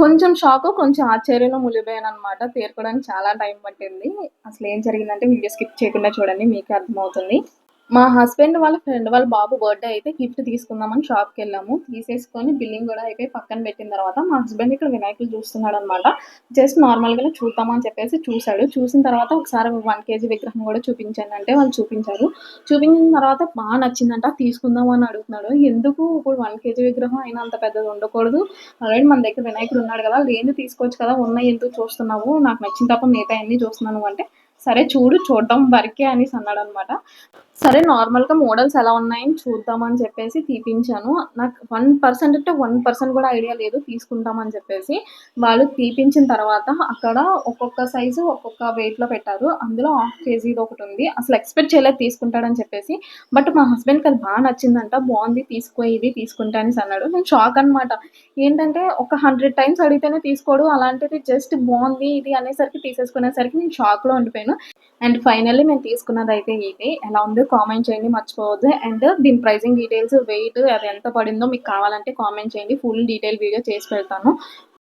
కొంచెం షాక్ కొంచెం ఆశ్చర్యంలో మునిగిపోయాననమాట. తీరుకోవడానికి చాలా టైం పట్టింది. అసలు ఏం జరిగిందంటే వీడియో స్కిప్ చేయకుండా చూడండి మీకే అర్థమవుతుంది. మా హస్బెండ్ వాళ్ళ ఫ్రెండ్ వాళ్ళ బాబు బర్త్‌డే అయితే గిఫ్ట్ తీసుకుందామని షాప్‌కెళ్ళాము. తీసేసుకొని బిల్లింగ్ కూడా అయిపోయి పక్కన పెట్టిన తర్వాత మా హస్బెండ్ ఇక్కడ వినాయకులు చూస్తున్నాడనమాట. జస్ట్ నార్మల్‌గానే చూద్దాం అని చెప్పేసి చూశాడు చూసిన తర్వాత ఒకసారి వన్ కేజీ విగ్రహం కూడా చూపించాను అంటే వాళ్ళు చూపించారు. చూపించిన తర్వాత బాగా నచ్చిందంట తీసుకుందాం అని అడుగుతున్నాడు. ఎందుకు ఇప్పుడు వన్ కేజీ విగ్రహం అయినా అంత పెద్దది ఉండకూడదు. ఆల్రెడీ మన దగ్గర వినాయకుడు ఉన్నాడు కదా లేని తీసుకోవచ్చు కదా! ఉన్నాయి ఎందుకు చూస్తున్నావు? నాకు నచ్చిన తప్ప మిగతాయన్నీ చూస్తున్నాను అంటే, సరే చూడు చూడడం వరకే అనేసి అన్నాడు అనమాట సరే నార్మల్‌గా మోడల్స్ ఎలా ఉన్నాయని చూద్దామని చెప్పేసి తీపించాను. నాకు వన్ పర్సెంట్ అంటే వన్ పర్సెంట్ కూడా ఐడియా లేదు తీసుకుంటామని చెప్పేసి. వాళ్ళు తీపించిన తర్వాత అక్కడ ఒక్కొక్క సైజు ఒక్కొక్క వెయిట్‌లో పెట్టారు. అందులో హాఫ్ కేజీది ఉంది అసలు ఎక్స్‌పెక్ట్ చేయలేదు తీసుకుంటాడని చెప్పేసి. బట్ మా హస్బెండ్‌కి అది బాగా నచ్చిందంట. బాగుంది తీసుకో ఇది తీసుకుంటా అన్నాడు. నేను షాక్ అనమాట. ఏంటంటే ఒక 100 టైమ్స్ అడిగితేనే తీసుకోడు. అలాంటిది జస్ట్ బాగుంది ఇది అనేసరికి తీసేసుకునేసరికి నేను షాక్‌లో ఉండిపోయాను. అండ్ ఫైనల్లీ మేము అయితే ఇది. ఎలా ఉందో కామెంట్ చేయండి మర్చిపోవద్దు. అండ్ దీని ప్రైజింగ్ డీటెయిల్స్, వెయిట్ అది ఎంత పడిందో మీకు కావాలంటే కామెంట్ చేయండి. ఫుల్ డీటెయిల్ వీడియో చేసి పెడతాను.